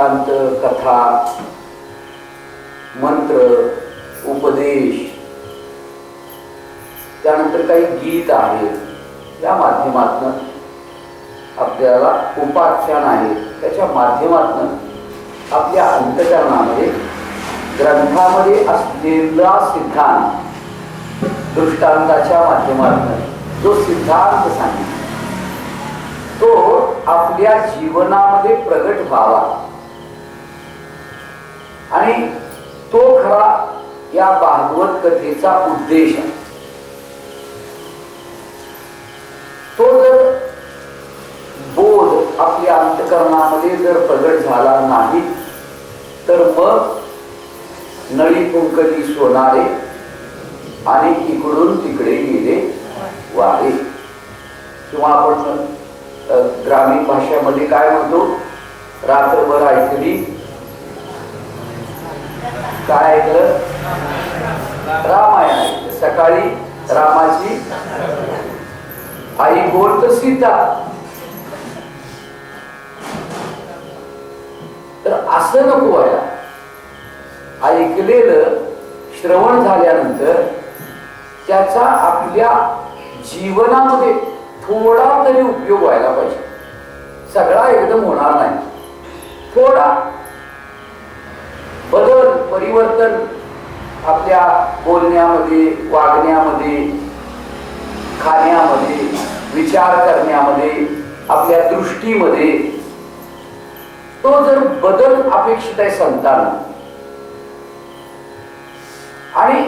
दृष्टांत कथा मंत्र उपदेश त्यानंतर काही गीत आहेत. या माध्यमातनं आपल्याला उपाख्यान आहे. त्याच्या माध्यमातनं आपल्या अंतकरणामध्ये ग्रंथामध्ये असलेला सिद्धांत दृष्टांताच्या माध्यमातनं जो सिद्धांत सांगितला तो आपल्या जीवनामध्ये प्रगट व्हावा. आणि तो खरा या भागवत कथेचा उद्देश आहे. तो जर बोध आपल्या अंतकरणामध्ये जर प्रगट झाला नाही तर मग नळी कुंकली सोनारे आणि इकडून तिकडे गेले वारे. किंवा आपण ग्रामीण भाषेमध्ये काय म्हणतो? रात्रभर ऐकली काय ऐकलं? रामायण सकाळी रामाची आई बोलत सीता. तर असं नको व्हायला. ऐकलेलं श्रवण झाल्यानंतर त्याचा आपल्या जीवनामध्ये थोडा तरी उपयोग व्हायला पाहिजे. सगळा एकदम होणार नाही. थोडा बदल परिवर्तन आपल्या बोलण्यामध्ये वागण्यामध्ये खाण्यामध्ये विचार करण्यामध्ये आपल्या दृष्टीमध्ये तो जर बदल अपेक्षित आहे संतान आणि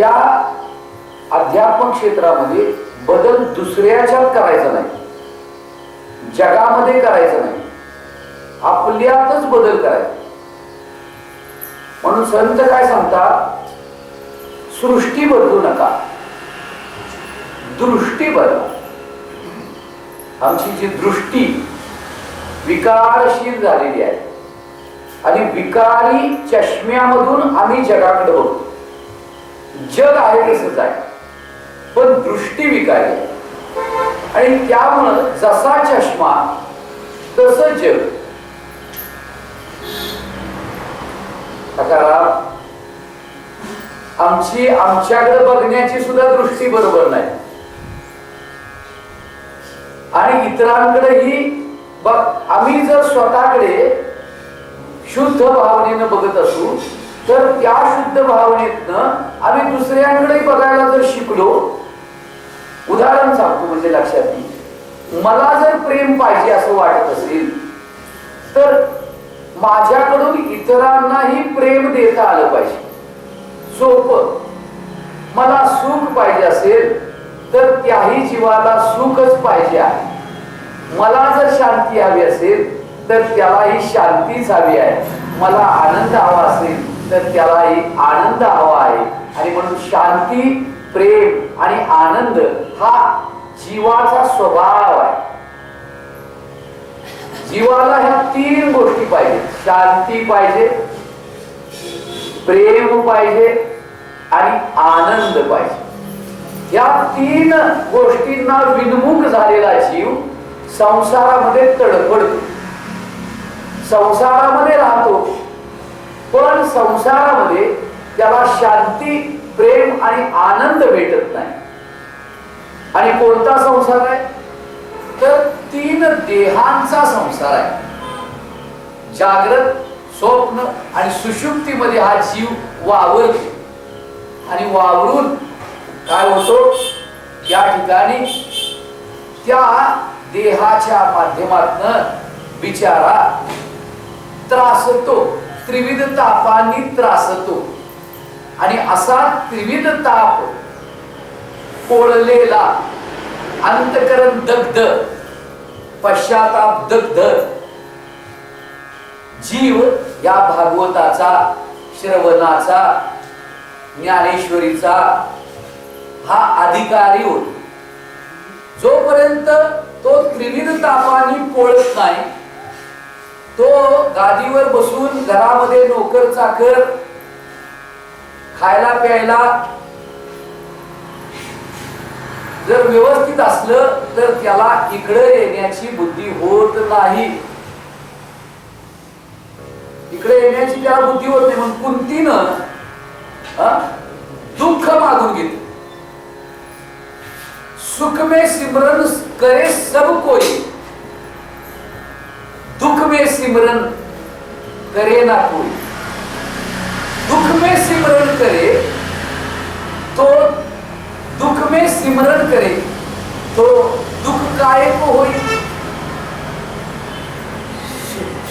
या अध्यात्म क्षेत्रामध्ये बदल दुसऱ्याच्यात करायचा नाही जगामध्ये करायचा नाही आपल्यातच बदल करायचा. म्हणून संत काय सांगतात? सृष्टी बदलू नका. दृष्टी बदला. आमची जी दृष्टी विकारशील झालेली आहे. आणि विकारी चष्म्यामधून आम्ही जगाकडे बघतो. जग आहे तसंच आहे. पण दृष्टी विकारी आणि त्यामुळं जसा चष्मा तसं जग. सकाराम आमची आमच्याकडे बघण्याची सुद्धा दृष्टी बरोबर नाही. आणि इतरांकडेही बघ आम्ही जर स्वतःकडे शुद्ध भावनेनं बघत असू तर त्या शुद्ध भावनेतनं आम्ही दुसऱ्यांकडे बघायला जर शिकलो उदाहरण सांगतो म्हणजे लक्षात येईल मला जर प्रेम पाहिजे असं वाटत असेल तर माझ्याकडून इतरांनाही प्रेम देता आलं पाहिजे. सोपं. मला सुख पाहिजे असेल तर त्याही जीवाला सुखच पाहिजे आहे. मला जर शांती हवी असेल तर त्यालाही शांतीच हवी आहे. मला आनंद हवा असेल तर त्यालाही आनंद हवा आहे. आणि म्हणून शांती प्रेम आणि आनंद हा जीवाचा स्वभाव आहे. जीवाला ह्या तीन गोष्टी पाहिजे. शांती पाहिजे प्रेम पाहिजे आणि आनंद पाहिजे. या तीन गोष्टींना विनमुख झालेला जीव संसारामध्ये तडफडतो. संसारामध्ये राहतो पण संसारामध्ये त्याला शांती प्रेम आणि आनंद भेटत नाही. आणि कोणता संसार आहे? तर तीन देहांचा संसार आहे. जागृत स्वप्न आणि सुषुप्तीमध्ये हा जीव वावरतो. आणि वावरून काय होतो? या ठिकाणी त्या देहाच्या माध्यमातन विचारा. त्रासतो. त्रिविध तापांनी त्रासतो. आणि असा त्रिविध ताप कोळलेला अंतकरण दग्ध पश्चाताप दग्ध. जीव या भागवताचा श्रवणाचा ज्ञानेश्वरीचा हा अधिकारी होतो. जोपर्यंत तो त्रिविध तापाने पोळत नाही तो गादीवर बसून घरामध्ये नोकर चाकर खायला प्यायला जर व्यवस्थित असलं तर त्याला इकडे येण्याची बुद्धी होत नाही. इकडे येण्याची त्याला बुद्धी होत नाही म्हणून कुंतीनं दुःख मागून घेत सुख में सिमरन करे सब कोई. दुख में सिमरन करे ना कोई. दुख में सिमरन करे तो में सिमरन करे तो दुःख काय को होईल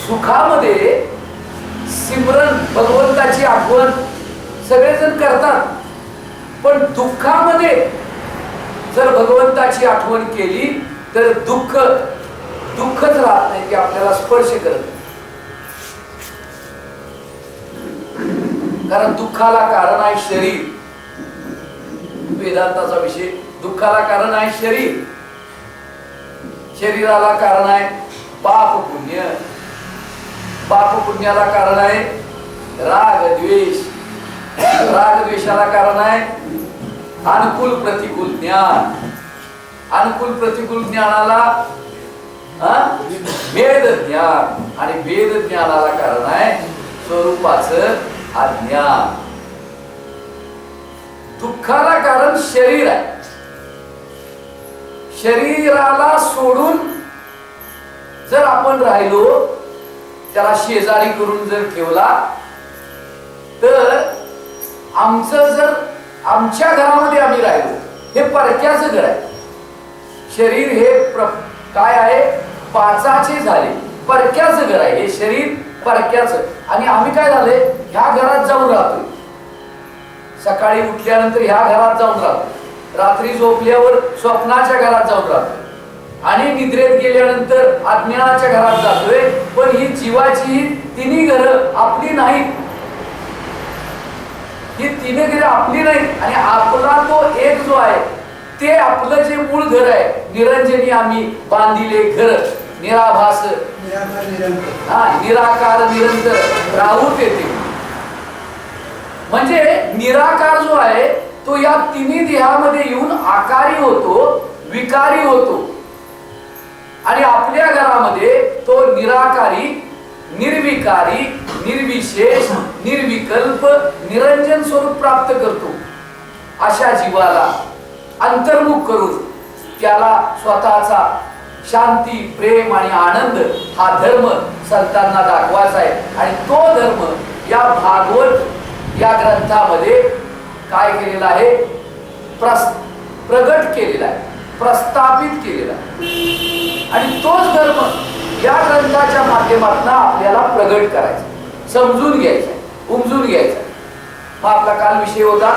सुखामध्ये सिमरन भगवंताची आठवण सगळेजण करतात. पण दुःखामध्ये जर भगवंताची आठवण केली तर दुःख दुःखच राहत नाही की आपल्याला स्पर्श करत नाही. कारण दुःखाला कारण आहे शरीर. वेदांताचा विषय. दुःखाला कारण आहे शरीर. शरीराला कारण आहे पाप पुण्य. पाप पुण्याला कारण आहे राग द्वेष. राग द्वेषाला कारण आहे अनुकूल प्रतिकूल ज्ञान. अनुकूल प्रतिकूल ज्ञानाला हा? वेद ज्ञान. आणि वेद ज्ञानाला कारण आहे स्वरूपाच अज्ञान. दुःखाला कारण शरीर आहे. शरीराला सोडून जर आपण राहिलो त्याला शेजारी करून जर ठेवला तर आमचं जर आमच्या घरामध्ये आम्ही राहिलो हे परक्याचं घर आहे. शरीर हे प्र काय आहे? पाचाचे झाले. परक्याचं घर आहे. हे शरीर परक्याचं. आणि आम्ही काय झाले? ह्या घरात जाऊन राहतोय. सकाळी उठल्यानंतर ह्या घरात जाऊन राहतो. रात्री झोपल्यावर स्वप्नाच्या घरात जाऊन राहतो. आणि निद्रेत गेल्यानंतर अज्ञानाच्या घरात जातोय पण ही जीवाची तिन्ही घरं आपली नाहीत. ही तिन्ही घरं आपली नाहीत. आणि आपला तो एक जो आहे ते आपलं जे मूळ घर आहे निरंजनी आम्ही बांधिले घर. निराभास. निराकार निरंतर. हा निराकार निरंतर. राहूत येते म्हणजे निराकार जो आहे तो या तिन्ही देहामध्ये येऊन आकारी होतो विकारी होतो. आणि आपल्या घरामध्ये तो निराकारी निर्विकारी निर्विशेष निर्विकल्प निरंजन स्वरूप प्राप्त करतो. अशा जीवाला अंतर्मुख करून त्याला स्वतःचा शांती प्रेम आणि आनंद हा धर्म संतांना दाखवायचा आहे. आणि तो धर्म या भागवत या ग्रंथामध्ये काय केलेलं आहे? प्रस प्रगट केलेला आहे. प्रस्थापित केलेला आहे. आणि तोच धर्म या ग्रंथाच्या माध्यमातून आपल्याला प्रगट करायचा समजून घ्यायचा उमजून घ्यायचा मग आपला काल विषय होता.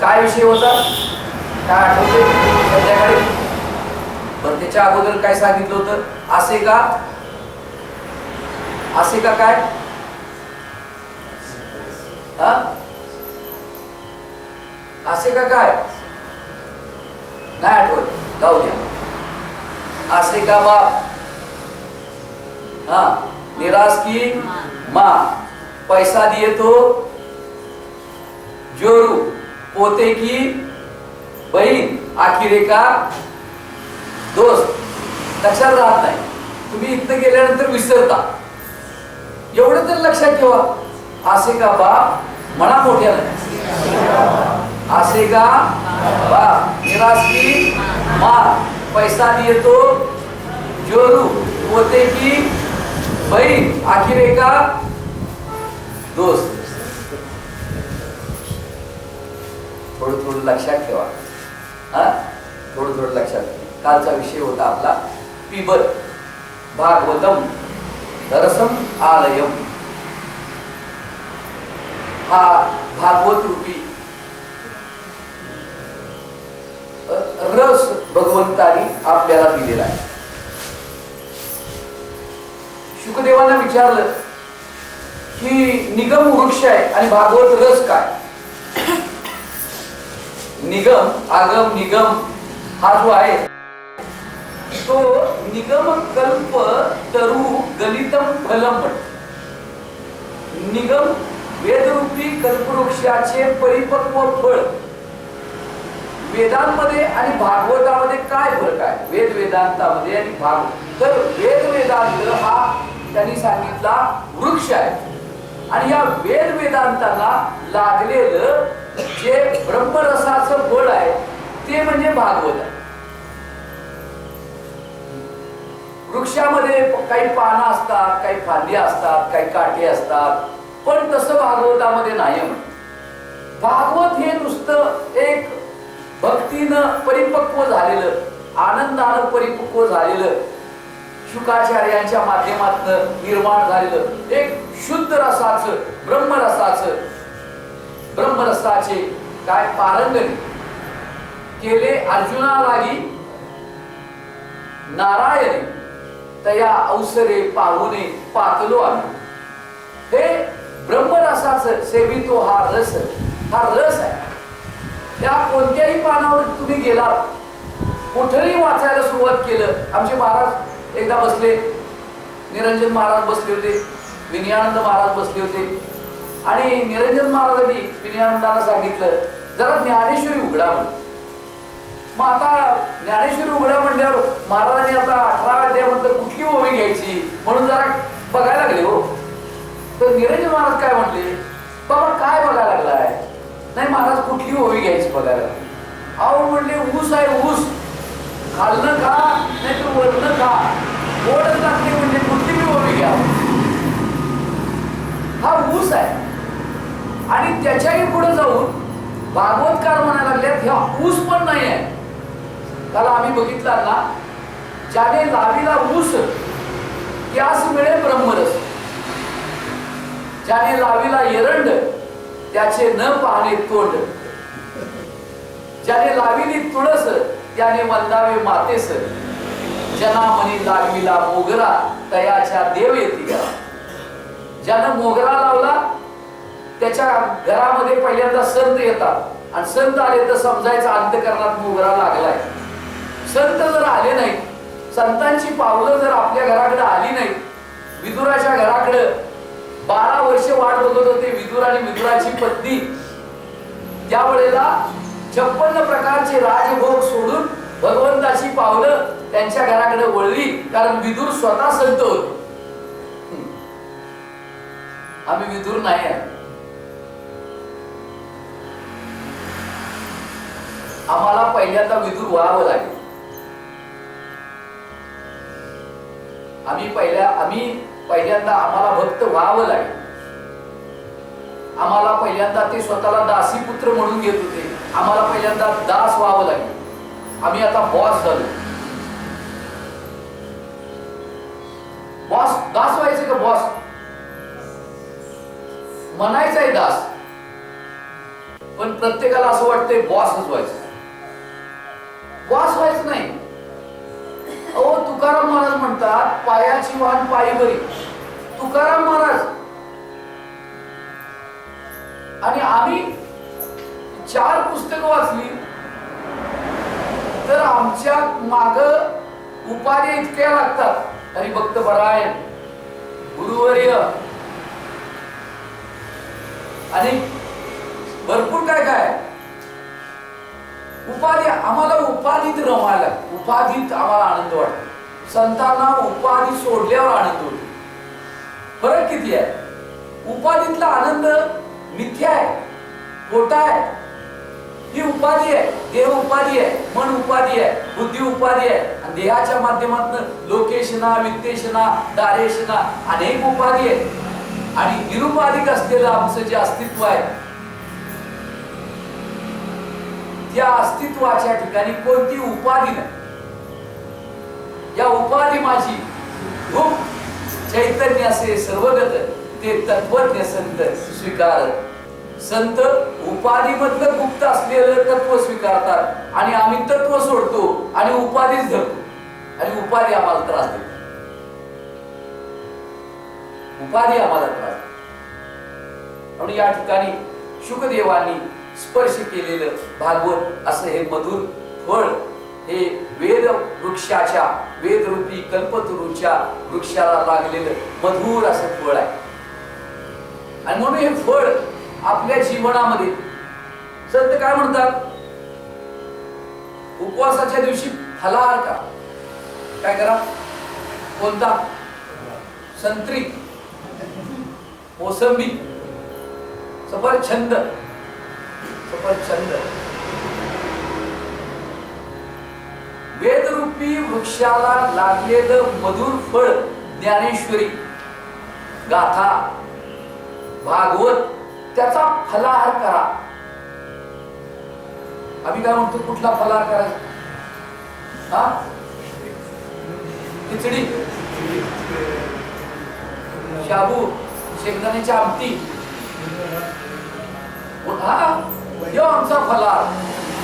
काय विषय होता? काय आठवते संध्याकाळी? पण त्याच्या अगोदर काय सांगितलं होतं? असे का? असे का काय? हा? असे का काय? नाही आठवत. जाऊ द्या. का हा, निराश की माँ? पैसा दिए तो? जोरू, पोते की बहीण, आखिरे का? दोस्त, लक्षात राहत नाही. तुम्ही इथं गेल्यानंतर विसरता. एवढं तर लक्षात ठेवा. असे का बाप? म्हणा मोठ्या असे का बाप निराश की पैसा दिए तो जोरू होते की बहीण आखिरे का दोस्त। थोडं थोडं लक्षात ठेवा। हा? थोडं थोडं लक्षात ठेवा. कालचा विषय होता आपला पिबत भागवतम दरसम आलयम. हा भागवत रूपी. रस भगवंतानी आपल्याला दिलेला आहे. शुकदेवांना विचारलं की निगम वृक्ष आहे आणि भागवत रस काय? निगम आगम निगम हा जो आहे तो निगम कल्प तरु गलितम फलम. निगम वेदरूपी कल्पवृक्षाचे परिपक्व फळ. वेदांमध्ये आणि भागवतामध्ये काय फरक आहे? वेद वेदांतामध्ये आणि भाग तर वेद वेदांत हा त्यांनी सांगितला वृक्ष आहे. आणि या वेद वेदांताला लागलेलं जे ब्रह्मरसाचं फळ आहे ते म्हणजे भागवत आहे. वृक्षामध्ये काही पानं असतात काही फांद्या असतात काही काटे असतात. पण तसं भागवतामध्ये नाही भागवत हे नुसतं एक भक्तीनं परिपक्व झालेलं आनंदानं परिपक्व झालेलं शुकाचार्यांच्या माध्यमातून निर्माण झालेलं एक शुद्ध रसाचं ब्रह्मरसाचं ब्रह्मरसाचे काय पारंगण केले अर्जुना नारायण तया अवसरे पाहुणे पातलो आम्ही हे ब्रह्मरसाचं सेवितो हा रस हा रस आहे. त्या कोणत्याही पानावर तुम्ही गेलात कुठेही वाचायला सुरुवात केलं आमचे महाराज एकदा बसले. निरंजन महाराज बसले होते विनयानंद महाराज बसले होते. आणि निरंजन महाराजांनी विनयानंदांना सांगितलं जरा ज्ञानेश्वरी उघडा म्हणून. मग आता ज्ञानेश्वरी उघडा म्हणल्यावर महाराजांनी आता अठरा अध्यायानंतर कुठली ओवी घ्यायची? म्हणून जरा बघायला लागले हो. तर निरंजन महाराज काय म्हटले? बाबा काय बघायला लागलाय? नाही महाराज कुठली ओवी घ्यायची बघायला? अहो म्हणले ऊस आहे ऊस. खाल्लं खा नाही तर वरनं खा. गोडच लागते म्हणजे कुठली मी ओवी घ्या. हा ऊस आहे. आणि त्याच्याही पुढे जाऊन भागवतकार म्हणायला लागल्यात ह्या ऊस पण नाही आहे. त्याला आम्ही बघितला ना ज्याने लावीला ऊस त्यास मिळे ब्रह्मरस. ज्याने लावीला एरंड त्याचे न पाहणे तोंड. ज्याने लाविली तुळस त्याने वंदावे मातेस. ज्यांना म्हणी लाविला मोगरा तयाच्या देव येती ज्यानं मोगरा लावला त्याच्या घरामध्ये पहिल्यांदा संत येतात. आणि संत आले तर समजायचं अंतकरणात मोगरा लागलाय. संत जर आले नाही संतांची पावलं जर आपल्या घराकडे आली नाही विदुराच्या घराकडे बारा वर्ष वाट बघत होते विदुर आणि विदुराची पत्नी. त्यावेळेला छप्पन्न प्रकारचे राजभोग सोडून भगवंताची पावलं त्यांच्या घराकडे वळली कारण विदुर स्वतः संत होते. आम्ही विदुर नाही आहे आम्हाला पहिल्यांदा विदूर व्हावं लागेल. आम्ही पहिल्या आम्ही पहिल्यांदा आम्हाला भक्त व्हावं लागेल. आम्हाला पहिल्यांदा ते स्वतःला दासी पुत्र म्हणून घेत होते. आम्हाला पहिल्यांदा दास व्हावं लागेल. आम्ही आता बॉस झालो. बॉस दास व्हायचे का बॉस म्हणायचं आहे दास. पण प्रत्येकाला असं वाटतंय बॉसच व्हायचं. बॉस व्हायचं नाही. अहो तुकाराम महाराज म्हणतात पायाची वाहन पायी बरी. तुकाराम महाराज आणि आम्ही चार पुस्तकं वाचली. तर आमच्या माग उपाधी इतक्या लागतात. हरिभक्त परायण गुरुवर्य. आणि भरपूर काय काय? उपाधी आम्हाला उपाधीत रमायला उपाधीत आम्हाला आनंद वाटतो. संतांना उपाधी सोडल्यावर आनंद होतो. फरक किती आहे? उपाधीतला आनंद मिथ्या आहे खोटा आहे. ही उपाधी आहे देह उपाधी आहे मन उपाधी आहे बुद्धी उपाधी आहे. आणि देहाच्या माध्यमातून लोकेशना वित्तेशना दारेशना अनेक उपाधी आहेत. आणि निरुपाधिक असलेलं आमचं जे अस्तित्व आहे या अस्तित्वाच्या ठिकाणी कोणती उपाधी नाही. या उपाधी माझी खूप चैतन्य असे सर्वगत ते तत्वज्ञ संत स्वीकार संत उपाधीमधलं गुप्त असलेलं तत्व स्वीकारतात आणि आम्ही तत्व सोडतो आणि उपाधीच धरतो. आणि उपाधी आम्हाला त्रास देतो. उपाधी आम्हाला त्रास म्हणून या ठिकाणी शुकदेवांनी स्पर्श केलेलं भागवत असं हे मधुर फळ हे वेद वृक्षाच्या वेदरूपी कल्पतरूच्या वृक्षाला लागलेलं मधुर असं फळ आहे. आणि म्हणून हे फळ आपल्या जीवनामध्ये संत काय म्हणतात? उपवासाच्या दिवशी फलाहार का काय करा? कोणता? संत्री. मोसंबी. सफरचंद. सफरचंद वेदरूपी वृक्षाला लागलेलं मधुर फळ ज्ञानेश्वरी. गाथा भागवत त्याचा फलाहार करा. आम्ही काय म्हणतो कुठला फलाहार करायचा? हा? खिचडी. शाबू शेंगदाण्याची आमटी. हा? यो आमचा फलार.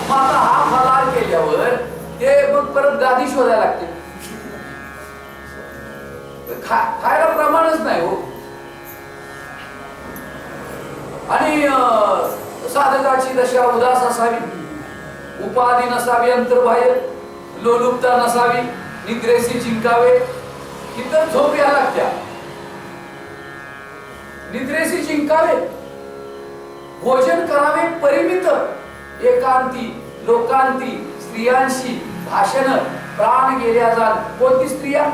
मग आता हा फलार केल्यावर ते मग परत गादी शोधायला लागते खायला प्रमाणच नाही हो. आणि साधकाची दशा उदास असावी. उपाधी नसावी अंतर्बाह्य. लोलुपता नसावी. निद्रेशी जिंकावे इतर झोप या लागत्या. निद्रेशी जिंकावे भोजन करावे परिमित. एकांती लोकांती स्त्रियांशी भाषण प्राण गेल्या जाल. कोणती स्त्रिया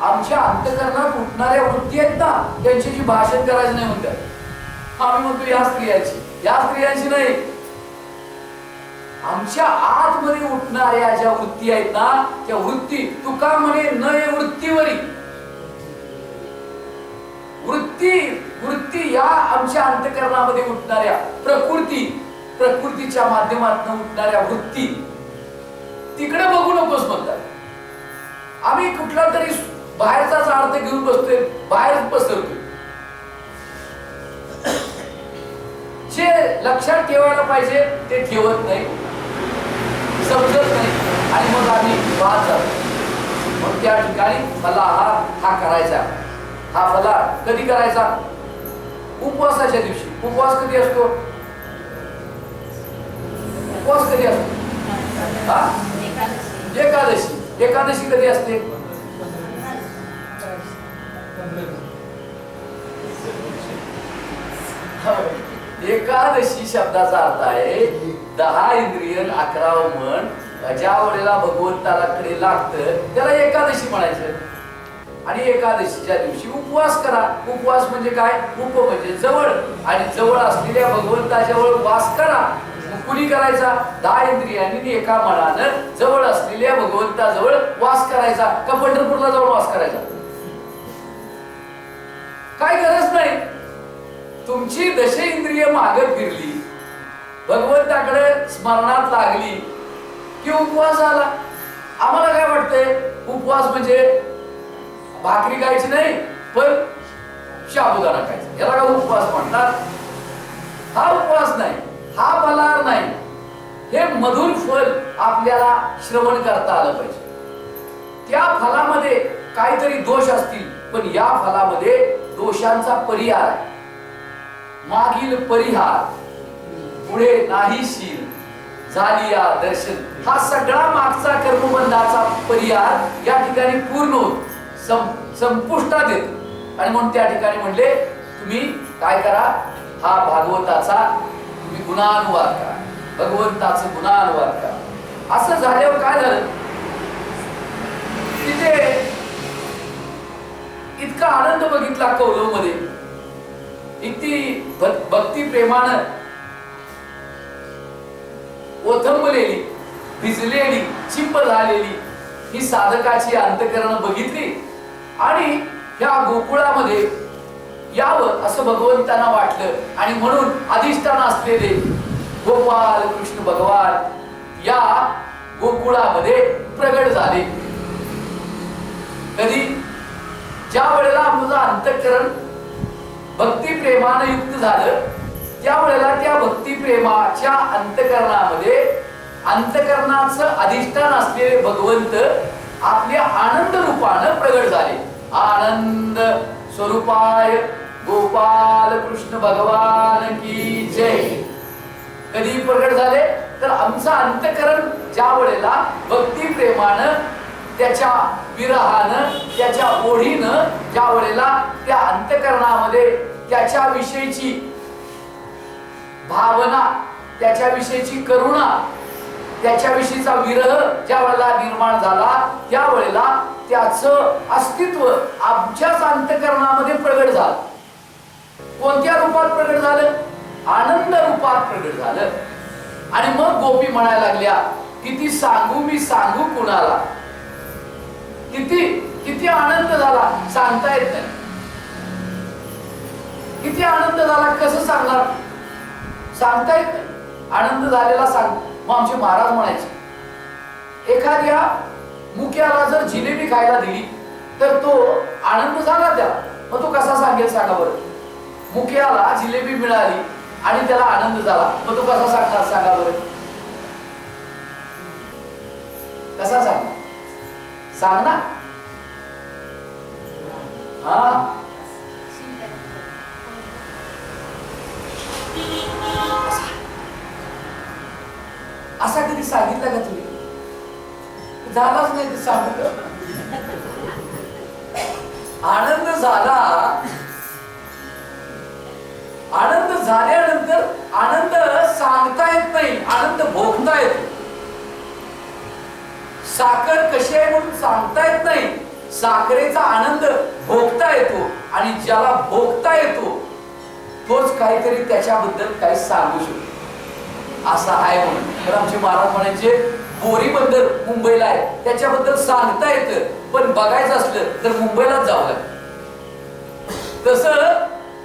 आमच्या अंतकरणात उठणाऱ्या वृत्ती आहेत ना त्यांच्याशी भाषण करायची नाही म्हणतात. आम्ही म्हणतो या स्त्रियांची. या स्त्रियांची नाही. आमच्या आतमध्ये उठणाऱ्या ज्या वृत्ती आहेत ना त्या वृत्ती तुका म्हणे न वृत्तीवरी. वृत्ती वृत्ती या आमच्या अंतकरणामध्ये उठणाऱ्या प्रकृती प्रकृतीच्या माध्यमातून उठणाऱ्या वृत्ती. तिकडे बघू नकोस म्हणतात. आम्ही कुठला तरी बाहेरचाच अर्थ घेऊन बसतोय बाहेर पसरतोय. जे लक्षात ठेवायला पाहिजे ते ठेवत नाही समजत नाही आणि मग आम्ही वाद जातो. मग त्या ठिकाणी फलाहार हा करायचा. हा फलाहार कधी करायचा? उपवासाच्या दिवशी. उपवास कधी असतो? उपवास कधी असतो? एकादशी. एकादशी कधी असते? हो. एकादशी शब्दाचा अर्थ आहे दहा इंद्रियन अकरा मन ज्या वेळेला भगवंताला कडे लागतं त्याला एकादशी म्हणायचं. आणि एकादशीच्या दिवशी उपवास करा. उपवास म्हणजे काय? उप म्हणजे जवळ. आणि जवळ असलेल्या भगवंताजवळ जवळ वास करा. कुणी करायचा? दहा इंद्रियांनी एका मनानं जवळ असलेल्या भगवंताजवळ वास करायचा. का पंढरपूरला जाऊन वास करायचा? काय गरज नाही. तुमची दश इंद्रिय माग फिरली. भगवंताकडे स्मरणात लागली. की उपवास आला. आम्हाला काय वाटतंय? उपवास म्हणजे भाकरी खायची नाही पण शाबुदाना खायचा. याला काय उपवास म्हणतात? हा उपवास नाही हा फलाहार नाही. हे मधुर फल आपल्याला श्रवण करता आलं पाहिजे. त्या फलामध्ये काहीतरी दोष असतील पण या फलामध्ये दोषांचा परिहार मागील परिहार पुढे नाहीशील झालिया दर्शन हा सगळा मागचा कर्मबंधाचा परिहार या ठिकाणी पूर्ण होतो. संपुष्टात येतो. आणि म्हणून त्या ठिकाणी म्हणले तुम्ही काय करा? हा भागवताचा तुम्ही गुणानुवाद करा. भगवंताचा गुणानुवाद करा. असं झाल्यावर काय झालं? तिथे इतका आनंद बघितला कौलवमध्ये इतकी भ- भक्ती प्रेमानं ओथंबलेली भिजलेली चिंप झालेली ही साधकाची अंतकरण बघितली. आणि या गोकुळामध्ये यावं असं भगवंतांना वाटलं. आणि म्हणून अधिष्ठान असलेले गोपाल कृष्ण भगवान या गोकुळामध्ये प्रगट झाले. कधी ज्या वेळेला मुलं अंतकरण भक्ती प्रेमानं युक्त झालं त्यावेळेला त्या भक्ती प्रेमाच्या अंतकरणामध्ये अंतकरणाचं अधिष्ठान असलेले भगवंत आपल्या आनंद रूपानं प्रगट झाले. आनंद स्वरूपाय गोपाल कृष्ण भगवान की जय. कधी प्रकट झाले? तर आमचं अंतकरण ज्या वेळेला भक्ती प्रेमानं त्याच्या विरहानं त्याच्या ओढीनं ज्या वेळेला त्या अंतकरणामध्ये त्याच्या विषयीची भावना त्याच्या विषयीची करुणा त्याच्याविषयीचा विरह ज्या वेळेला निर्माण झाला त्या वेळेला त्याचं अस्तित्व आमच्याच अंतकरणामध्ये प्रगट झालं. कोणत्या रूपात प्रगट झालं? आनंद रूपात प्रगट झालं. आणि मग गोपी म्हणायला लागल्या किती सांगू मी सांगू कुणाला? किती किती आनंद झाला सांगता येत नाही. किती आनंद झाला कसं सांगणार? सांगता येत नाही. आनंद झालेला सांग मग आमचे महाराज म्हणायचे एखाद्या मुख्याला जर जिलेबी खायला दिली तर तो आनंद झाला त्या. मग तो कसा सांगेल सांगा बरं? मुख्याला जिलेबी मिळाली आणि त्याला आनंद झाला. मग तो कसा सांगणार सांगा बरं? कसा सांगणार सांग ना. हा? असा कधी सांगितलं का तुम्ही? झालाच नाही ते सांगू आनंद झाला. आनंद झाल्यानंतर आनंद सांगता येत नाही आनंद भोगता येतो साखर कशी आहे म्हणून सांगता येत नाही. साखरेचा आनंद भोगता येतो आणि ज्याला भोगता येतो तोच काहीतरी त्याच्याबद्दल काही सांगू शकतो. असा आहे म्हणून. तर आमचे महाराज म्हणायचे बोरी बंदर मुंबईला आहे. त्याच्याबद्दल सांगता येतं पण बघायचं असलं तर मुंबईलाच जावं लागतं. तस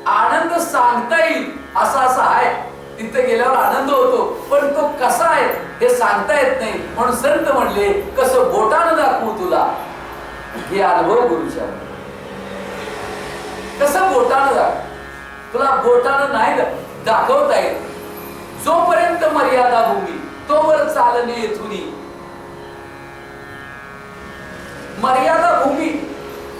आनंद सांगता येईल असा असा आहे. तिथे गेल्यावर आनंद होतो पण तो कसा आहे हे सांगता येत नाही. म्हणून संत म्हणले कसं बोटानं दाखवू तुला? हे अनुभव गुरुच्या कसं बोटानं दाखव? तुला बोटानं नाही दाखवता येईल जोपर्यंत मर्यादा भूमी तोवर चालणे येथुनी मर्यादा भूमी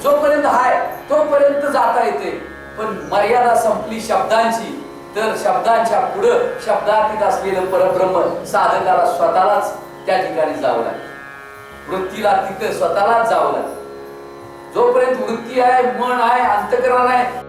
जोपर्यंत आहे तोपर्यंत जाता येते. पण मर्यादा संपली शब्दांची तर शब्दांच्या पुढं शब्दातीत असलेलं परब्रह्म साधकाला स्वतःलाच त्या ठिकाणी जावं लागेल. वृत्तीला तिथं स्वतःलाच जावं लागेल. जोपर्यंत वृत्ती आहे मन आहे अंतकरण आहे